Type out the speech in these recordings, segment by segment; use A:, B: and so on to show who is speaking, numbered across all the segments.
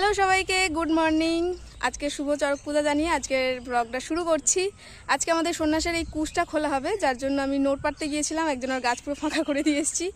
A: Hello সবাইকে, good morning. আজকে শুভ চরক পূজা জানিয়ে আজকের ব্লগটা শুরু করছি। আজকে আমাদের সন্ন্যাসের এই কুশটা খোলা হবে, যার জন্য আমি নোট পাড়তে গিয়েছিলাম, একজনের গাছ পুরো ফাঁকা করে দিয়ে এসেছি।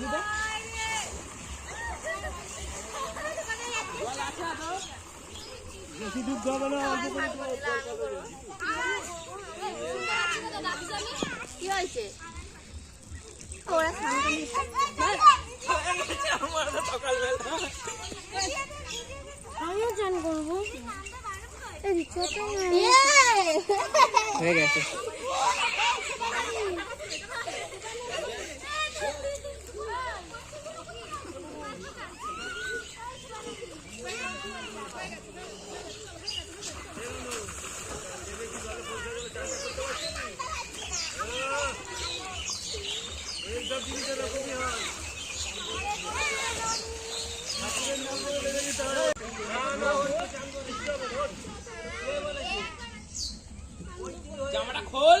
B: তো বেশি দুধ দেবে না অল্প করে
C: কি হয়েছে ওরা আমিও চান করব। এই ছোট
B: হয়ে গেছে জামাটা খোল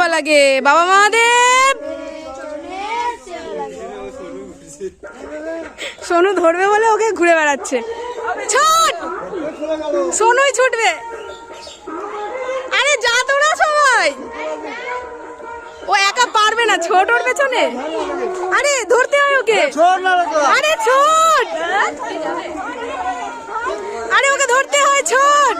A: সেবা লাগে। বাবা মহাদেব! সোনু ধরবে বলে ওকে ঘুরে বেড়াচ্ছে। ছুট! সোনুই ছুটবে। আরে যা তোরা সবাই! ও একা পারবে না ছোট ওর পেছনে। আরে ধরতে হয় ওকে। আরে ছোট! আরে ওকে ধরতে হয় ছোট!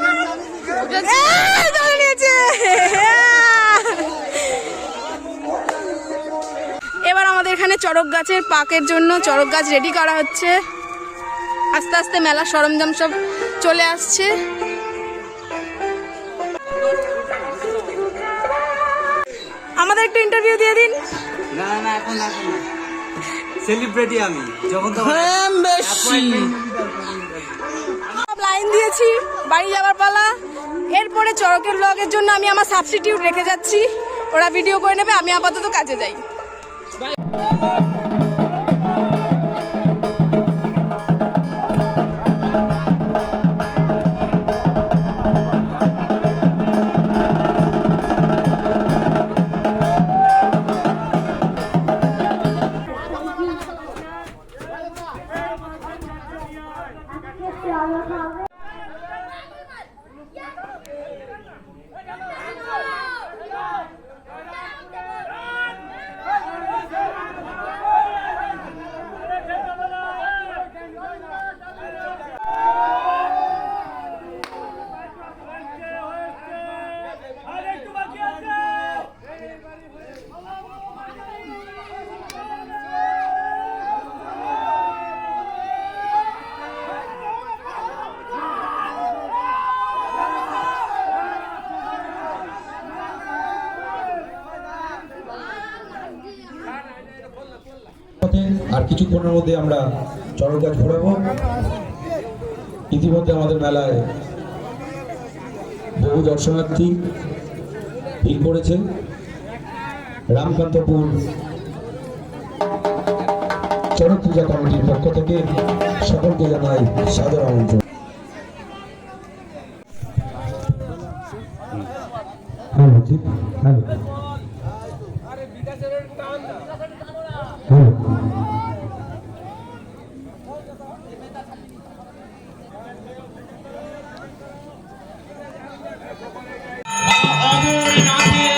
A: চড়ক গাছের পাকের জন্য চড়ক গাছ রেডি করা হচ্ছে। আস্তে আস্তে মেলার সরঞ্জাম সব চলে আসছে। আমাদের একটু ইন্টারভিউ দিয়ে দিন।
B: না না এখন এখন সেলিব্রিটি আমি। যখন তখন
A: সব লাইন দিয়েছি বাড়ি যাওয়ার পালা। এরপরে চড়কের ব্লগের জন্য আমি আমার সাবস্টিটিউট রেখে যাচ্ছি। ওরা ভিডিও করে নেবে আমি আপাতত কাজে যাই।
D: কিছুক্ষণের মধ্যে আমরা চরণ গাছ ঘোরাবো। ইতিমধ্যে আমাদের মেলায় বহু দর্শনার্থী ভিড় করেছে। রামকান্তপুর চরক পূজা কমিটির পক্ষ থেকে সকলকে জানাই সাদর আমন্ত্রণ।
E: অমরনাথের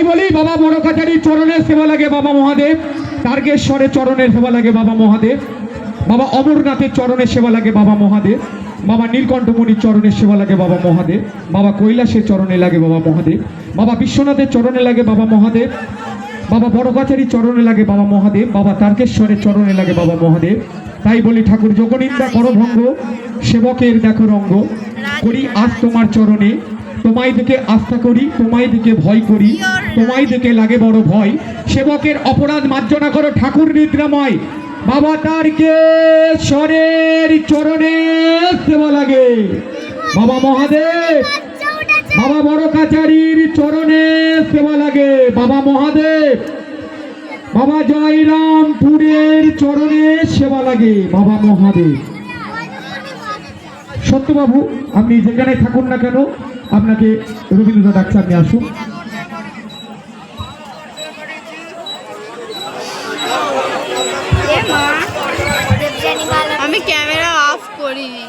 D: তাই
F: বলি বাবা বড় কাছারির চরণের সেবা লাগে বাবা মহাদেব। তারকেশ্বরের চরণের সেবা লাগে বাবা মহাদেব। বাবা অমরনাথের চরণের সেবা লাগে বাবা মহাদেব। বাবা নীলকণ্ঠমণির চরণের সেবা লাগে বাবা মহাদেব। বাবা কৈলাসের চরণে লাগে বাবা মহাদেব। বাবা বিশ্বনাথের চরণে লাগে বাবা মহাদেব। বাবা বড় কাছারির চরণে লাগে বাবা মহাদেব। বাবা তারকেশ্বরের চরণে লাগে বাবা মহাদেব। তাই বলি ঠাকুর, যোগনিন্দা করভঙ্গ সেবকের দেখো রঙ্গ। করি আজ তোমার চরণে তোমায় দিকে আস্থা করি তোমায় দিকে ভয় করি তোমায় দিকে লাগে বড় ভয়। সেবকের অপরাধ মার্জনা করো ঠাকুর নিদ্রাময়। বাবা তার কে স্বরের চরণে সেবা লাগে। বাবা মহাদেব, বাবা বড় কাচারির চরণে সেবা লাগে। বাবা মহাদেব, বাবা জয়রামপুরের চরণে সেবা লাগে। বাবা মহাদেব। সত্যবাবু, আপনি যেখানে থাকুন না কেন আপনাকে রবীন্দ্রনাথ ডাক্তার নিয়ে আসুন।
C: আমি ক্যামেরা অফ করিনি।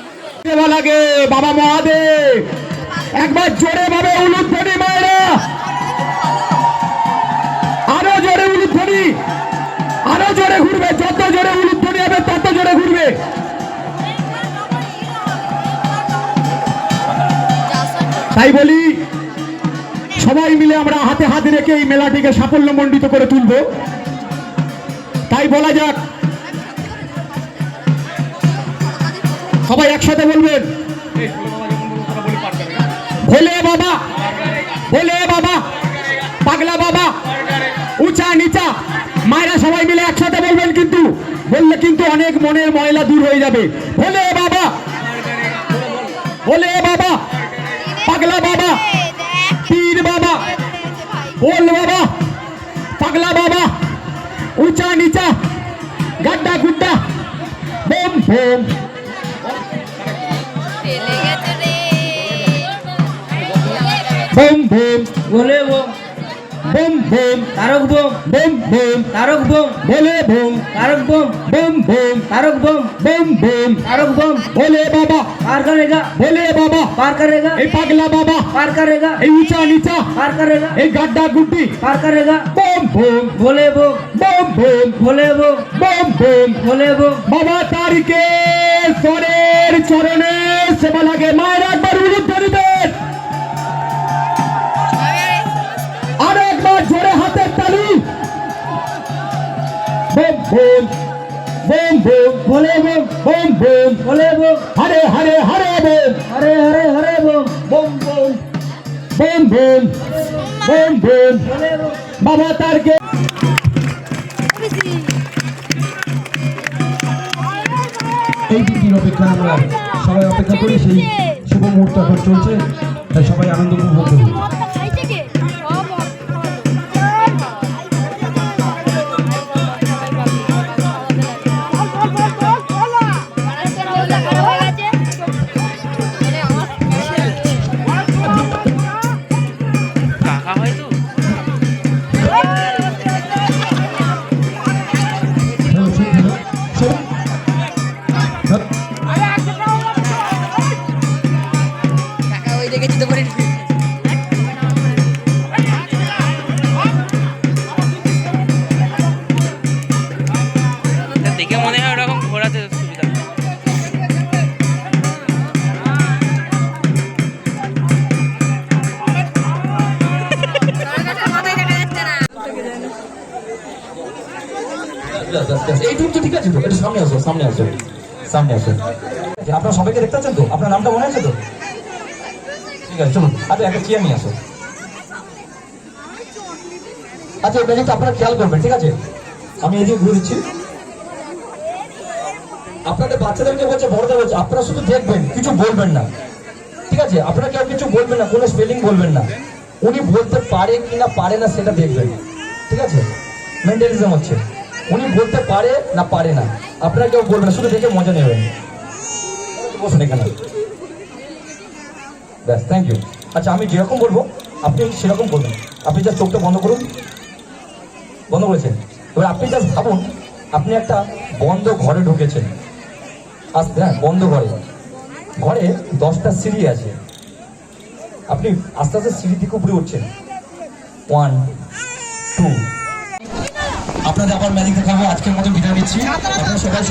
F: লাগে বাবা মহাদেব একবার জোরে ভাবে উলুধ্বনি মায়েরা। আরও জোরে উলুধ্বনি আরও জোরে ঘুরবে যত জোরে উলুধ্বনি তাই বলি, সবাই মিলে আমরা হাতে হাত রেখে এই মেলাটিকে সাফল্য সাফল্যমণ্ডিত করে তুলব। তাই বলা যাক, সবাই একসাথে বলবেন। ভোলে বাবা ভোলে বাবা, পাগলা বাবা, উঁচা নিচা, মায়েরা সবাই মিলে একসাথে বলবেন কিন্তু, বললে কিন্তু অনেক মনের ময়লা দূর হয়ে যাবে। ভোলে বাবা ভোলে বাবা পাগলা বাবা পীর বাবা ওল বাবা পাগলা বাবা উঁচা নিচা গাড্ডা গুড্ডা বোম বোম
C: চলে গেছে রে
F: বোম বোম
B: বলে ও
F: বোম বোম
B: তারক বোম
F: বোম বোম
B: তারক বোম
F: বলে বোম
B: तारक बम
F: বোম বোম
B: तारक बम
F: বোম বোম
B: तारक बम
F: বলে বাবা
B: पार करेगा
F: বলে বাবা
B: पार करेगा
F: এই পাগলা বাবা
B: पार करेगा
F: এই উঁচা নিচা
B: पार करेगा
F: এই গাড্ডা গুড্ডি
B: पार करेगा
F: বোম বোম
B: भोले बम
F: বোম বোম
B: भोले बम
F: বোম বোম
B: भोले बम
F: বাবা তারিকে স্বরের চরণে সেবা লাগে মায়ের বলে বোম বোম বোম।
B: বলে
F: বোম। হরে হরে হরে বোম।
B: হরে হরে হরে
F: বোম। বোম বোম। বোম বোম। বোম
B: বোম।
F: বাবা তার এই অপেক্ষা আমরা সবাই অপেক্ষা করেছি শুভ মুহূর্ত এখন চলছে। তাই সবাই আনন্দ উপভোগ করি
E: আপনারা সবাইকে দেখতে তো? আপনার নামটা মনে আছে তো? ঠিক আছে, চলুন। আচ্ছা একটা চেয়ার নিয়ে আসো। আচ্ছা এটা কিন্তু আপনারা খেয়াল করবেন, ঠিক আছে? আমি এদিকে ঘুরে দিচ্ছি। আপনাদের বাচ্চাদেরকে বলছে, বড়দের বলছে, আপনারা শুধু দেখবেন, কিছু বলবেন না। ঠিক আছে? আপনারা কেউ কিছু বলবেন না, কোনো স্পেলিং বলবেন না। উনি বলতে পারে কি না পারে না, সেটা দেখবেন। ঠিক আছে? মেন্টালিজম হচ্ছে উনি বলতে পারে না পারে না। আপনারা কেউ বলবেন শুধু দেখে মজা নেবেন। বসুন এখানে। ব্যাস থ্যাংক ইউ আচ্ছা আমি যেরকম বলব, আপনি সেরকম বলবেন আপনি জাস্ট চোখটা বন্ধ করুন। বন্ধ করেছেন। এবার আপনি জাস্ট ভাবুন, আপনি একটা বন্ধ ঘরে ঢুকেছেন। আস্তে হ্যাঁ বন্ধ ঘরে। ঘরে দশটা সিঁড়ি আছে। আপনি আস্তে আস্তে সিঁড়ি থেকে উপরে উঠছেন। ওয়ান টু আপনাদের আবার ম্যাজিক দেখাবো আজকের মতো বিদায় নিচ্ছি। আপনারা সবাই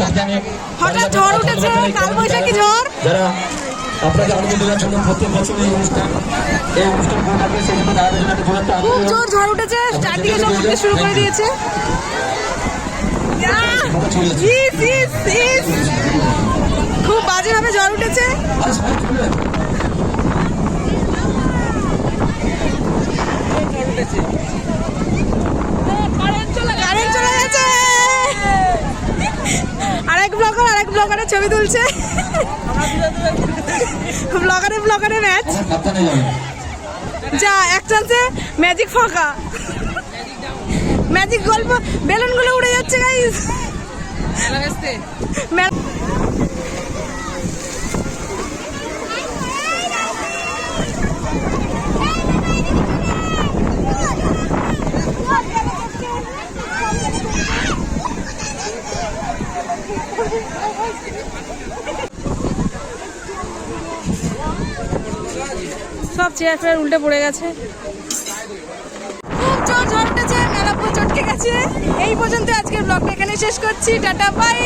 A: হঠাৎ ঝড় উঠেছে, কালবৈশাখী ঝড়।
E: যারা আপনাদের আনন্দ দেওয়ার জন্য প্রত্যেক বছর এই অনুষ্ঠান এই অনুষ্ঠান করে থাকে সেই জন্য তাদের জন্য একটা জোর
A: খুব জোর ঝড় উঠেছে চারদিকে সব উঠতে শুরু করে দিয়েছে। খুব বাজেভাবে ঝড় উঠেছে
E: আরে সবাই চলে যাবে।
A: কারেন্ট চলে গেছে আরেক ব্লগার আরেক ব্লগারের ছবি তুলছে। ব্লগারে ব্লগারে ম্যাচ যা এক চান্সে ম্যাজিক ফাঁকা। ম্যাজিক গল্প বেলুনগুলো উড়ে যাচ্ছে গাইস সব চেয়ার ফেয়ার উল্টে পড়ে গেছে। খুব জোর ঝড় উঠেছে, মেলা পুরো চটকে গেছে। এই পর্যন্ত আজকের ব্লগটা এখানে শেষ করছি, টাটা বাই